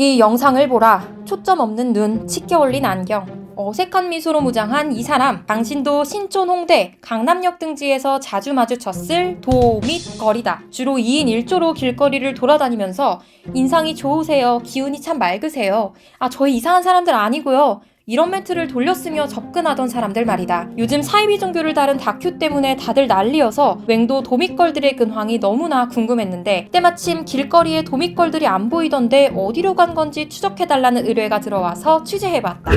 이 영상을 보라. 초점 없는 눈, 치켜 올린 안경. 어색한 미소로 무장한 이 사람. 당신도 신촌 홍대, 강남역 등지에서 자주 마주쳤을 도 및 거리다. 주로 2인 1조로 길거리를 돌아다니면서 인상이 좋으세요. 기운이 참 맑으세요. 아, 저희 이상한 사람들 아니고요. 이런 멘트를 돌렸으며 접근하던 사람들 말이다. 요즘 사이비 종교를 다룬 다큐 때문에 다들 난리여서 웽도 도미걸들의 근황이 너무나 궁금했는데 때마침 길거리에 도미걸들이 안 보이던데 어디로 간 건지 추적해달라는 의뢰가 들어와서 취재해봤다.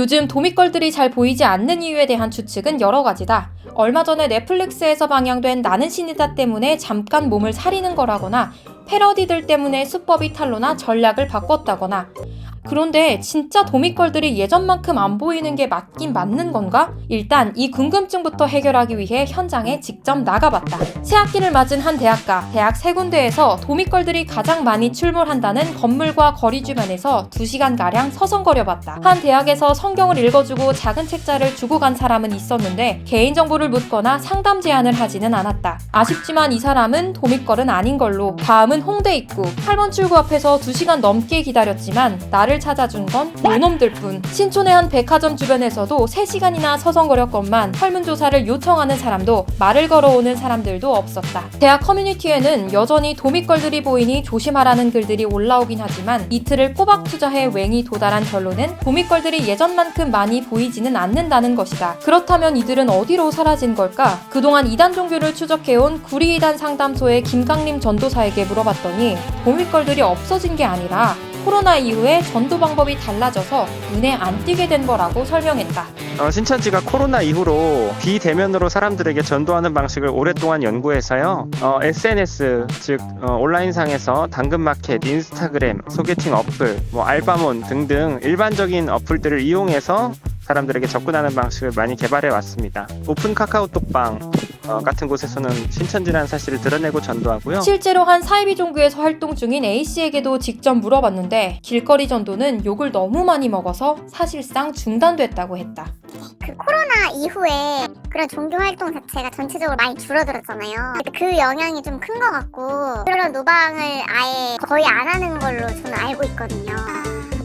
요즘 도미걸들이 잘 보이지 않는 이유에 대한 추측은 여러 가지다. 얼마 전에 넷플릭스에서 방영된 나는 신이다 때문에 잠깐 몸을 사리는 거라거나 패러디들 때문에 수법이 탄로나 전략을 바꿨다거나 그런데 진짜 도미걸들이 예전만큼 안 보이는 게 맞긴 맞는 건가? 일단 이 궁금증부터 해결하기 위해 현장에 직접 나가봤다. 새학기를 맞은 한 대학가, 대학 세 군데에서 도미걸들이 가장 많이 출몰한다는 건물과 거리 주변에서 2시간가량 서성거려봤다. 한 대학에서 성경을 읽어주고 작은 책자를 주고 간 사람은 있었는데 개인정보를 묻거나 상담 제안을 하지는 않았다. 아쉽지만 이 사람은 도미걸은 아닌 걸로 다음은 홍대 입구 8번 출구 앞에서 2시간 넘게 기다렸지만 나를 찾아준 건 요놈들 뿐. 신촌의 한 백화점 주변에서도 3시간이나 서성거렸건만 설문조사를 요청하는 사람도 말을 걸어오는 사람들도 없었다. 대학 커뮤니티에는 여전히 도미걸들이 보이니 조심하라는 글들이 올라오긴 하지만 이틀을 꼬박 투자해 웽이 도달한 결론은 도미걸들이 예전만큼 많이 보이지는 않는다는 것이다. 그렇다면 이들은 어디로 사라진 걸까? 그동안 이단 종교를 추적해온 구리이단 상담소의 김강림 전도사에게 물어봤더니 도미걸들이 없어진 게 아니라 코로나 이후에 전도 방법이 달라져서 눈에 안 띄게 된 거라고 설명했다. 어, 신천지가 코로나 이후로 비대면으로 사람들에게 전도하는 방식을 오랫동안 연구해서요. 어, SNS 즉 어, 온라인상에서 당근마켓, 인스타그램, 소개팅 어플, 뭐 알바몬 등등 일반적인 어플들을 이용해서 사람들에게 접근하는 방식을 많이 개발해 왔습니다. 오픈 카카오톡방 어, 같은 곳에서는 신천지라는 사실을 드러내고 전도하고요. 실제로 한 사이비 종교에서 활동 중인 A씨에게도 직접 물어봤는데 길거리 전도는 욕을 너무 많이 먹어서 사실상 중단됐다고 했다. 그 코로나 이후에 그런 종교 활동 자체가 전체적으로 많이 줄어들었잖아요. 그 영향이 좀 큰 것 같고 그런 노방을 아예 거의 안 하는 걸로 저는 알고 있거든요.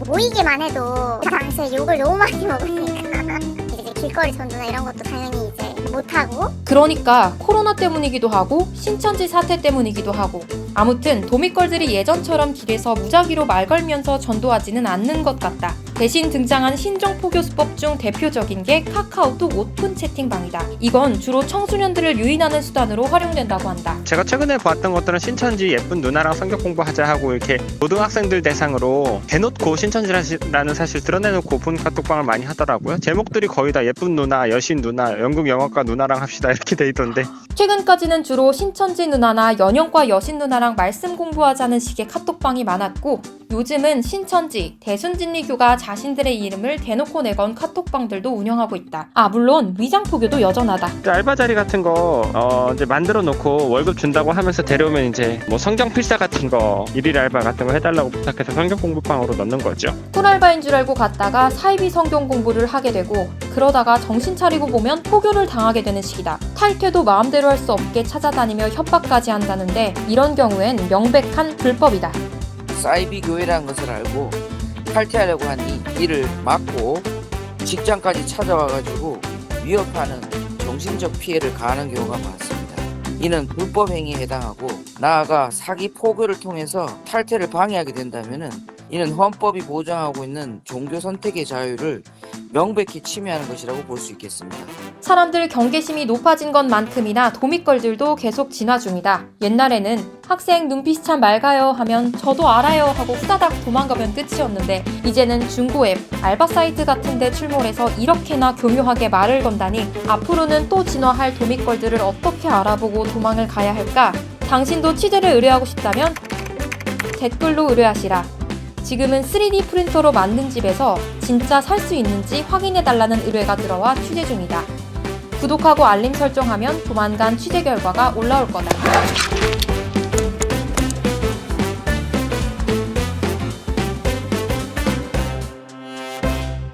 모이기만 해도 그 당시에 욕을 너무 많이 먹으니까 이제 길거리 전도나 이런 것도 당연히 이제 못하고 그러니까 코로나 때문이기도 하고 신천지 사태 때문이기도 하고 아무튼 도미걸들이 예전처럼 길에서 무작위로 말 걸면서 전도하지는 않는 것 같다. 대신 등장한 신종 포교 수법 중 대표적인 게 카카오톡 오픈 채팅방이다. 이건 주로 청소년들을 유인하는 수단으로 활용된다고 한다. 제가 최근에 봤던 것들은 신천지 예쁜 누나랑 성경 공부하자 하고 이렇게 고등학생들 대상으로 대놓고 신천지라는 사실 드러내놓고 오픈 카톡방을 많이 하더라고요. 제목들이 거의 다 예쁜 누나, 여신 누나, 연극 영화과 누나랑 합시다 이렇게 돼 있던데 최근까지는 주로 신천지 누나나 연영과 여신 누나랑 말씀 공부하자는 식의 카톡방이 많았고 요즘은 신천지, 대순진리교가 자신들의 이름을 대놓고 내건 카톡방들도 운영하고 있다. 아 물론 위장포교도 여전하다. 이제 알바 자리 같은 거 어, 이제 만들어 놓고 월급 준다고 하면서 데려오면 이제 뭐 성경 필사 같은 거 일일 알바 같은 거 해달라고 부탁해서 성경 공부방으로 넣는 거죠. 꿀알바인 줄 알고 갔다가 사이비 성경 공부를 하게 되고 그러다가 정신 차리고 보면 포교를 당하게 되는 시기다. 탈퇴도 마음대로 할 수 없게 찾아다니며 협박까지 한다는데 이런 경우엔 명백한 불법이다. 사이비 교회라는 것을 알고 탈퇴하려고 하니 이를 막고 직장까지 찾아와가지고 위협하는 정신적 피해를 가하는 경우가 많습니다. 이는 불법 행위에 해당하고 나아가 사기 포교를 통해서 탈퇴를 방해하게 된다면은 이는 헌법이 보장하고 있는 종교 선택의 자유를 명백히 침해하는 것이라고 볼 수 있겠습니다. 사람들 경계심이 높아진 것만큼이나 도미걸들도 계속 진화 중이다. 옛날에는 학생 눈빛이 참 맑아요 하면 저도 알아요 하고 후다닥 도망가면 끝이었는데 이제는 중고 앱, 알바 사이트 같은 데 출몰해서 이렇게나 교묘하게 말을 건다니 앞으로는 또 진화할 도미걸들을 어떻게 알아보고 도망을 가야 할까? 당신도 취재를 의뢰하고 싶다면 댓글로 의뢰하시라. 지금은 3D 프린터로 만든 집에서 진짜 살 수 있는지 확인해달라는 의뢰가 들어와 취재 중이다. 구독하고 알림 설정하면 조만간 취재 결과가 올라올 거다.